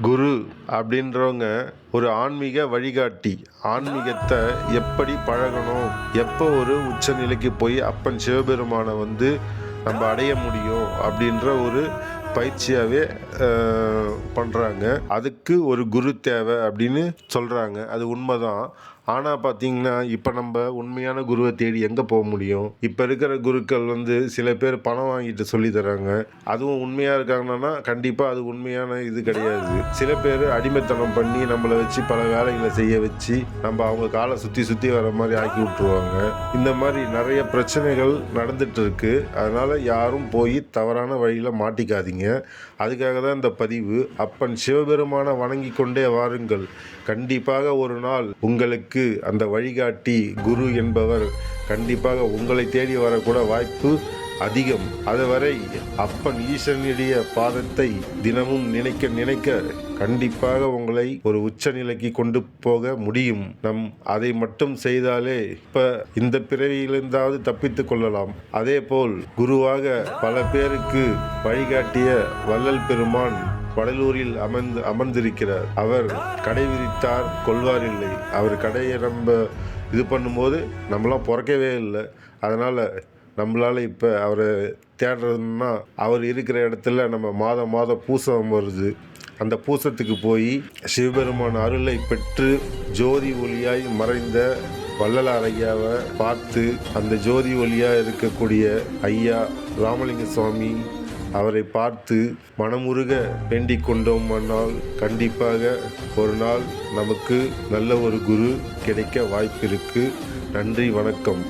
குரு அப்படின்றவங்க ஒரு ஆன்மீக வழிகாட்டி. ஆன்மீகத்தை எப்படி பழகணும்? எப்போ ஒரு உச்சநிலைக்கு போய் அப்பன் சிவபெருமானை வந்து நம்ம அடைய முடியும்? அப்படின்ற ஒரு பயிற்சியாகவே பண்ணுறாங்க அதுக்கு ஒரு குரு தேவை அப்படின்னு சொல்கிறாங்க அது உண்மைதான். ஆனால் பார்த்தீங்கன்னா இப்போ நம்ம உண்மையான குருவை தேடி எங்கே போக முடியும்? இப்போ இருக்கிற குருக்கள் வந்து சில பேர் பணம் வாங்கிட்டு சொல்லி தராங்க. அதுவும் உண்மையாக இருக்காங்கன்னா கண்டிப்பாக அது உண்மையான இது கிடையாது. சில பேர் அடிமைத்தனம் பண்ணி நம்மளை வச்சு பல வேலைகளை செய்ய வச்சு நம்ம அவங்க காலை சுற்றி சுற்றி வர மாதிரி ஆக்கி விட்டுருவாங்க. இந்த மாதிரி நிறைய பிரச்சனைகள் நடந்துட்டு இருக்கு. அதனால யாரும் போய் தவறான வழியில் மாட்டிக்காதீங்க. அதுக்காக தான் இந்த பதிவு. அப்பன் சிவபெருமானை வணங்கி கொண்டே வாருங்கள். கண்டிப்பாக ஒரு நாள் உங்களுக்கு அந்த வழிகாட்டி குரு என்பவர் கண்டிப்பாக உங்களை தேடி வரக்கூட வாய்ப்பு அதிகம். அதுவரை அப்பன் ஈசனுடைய பாதத்தை தினமும் நினைக்க நினைக்க கண்டிப்பாக உங்களை ஒரு உச்சநிலைக்கு கொண்டு போக முடியும். நம் அதை மட்டும் செய்தாலே இப்ப இந்த பிறவியிலிருந்தாவது தப்பித்துக் கொள்ளலாம். அதே போல் குருவாக பல பேருக்கு வழிகாட்டிய வள்ளல் பெருமான் வடலூரில் அமர்ந்து அமர்ந்திருக்கிறார். அவர் கடை விரித்தார் கொள்வார் இல்லை. அவர் கடையை நம்ம இது பண்ணும்போது நம்மளாம் பிறக்கவே இல்லை. அதனால் நம்மளால் இப்போ அவரை தேடுறதுன்னா அவர் இருக்கிற இடத்துல நம்ம மாதம் மாதம் பூசம் வருது. அந்த பூசத்துக்கு போய் சிவபெருமான் அருளை பெற்று ஜோதி ஒளியாய் மறைந்த வள்ளலார் ஐயாவை பார்த்து அந்த ஜோதி ஒளியாக இருக்கக்கூடிய ஐயா ராமலிங்க சுவாமி அவரை பார்த்து மனமுருக வேண்டிக் கொண்டோமானால் கண்டிப்பாக ஒரு நாள் நமக்கு நல்ல ஒரு குரு கிடைக்க வாய்ப்பிருக்கு. நன்றி வணக்கம்.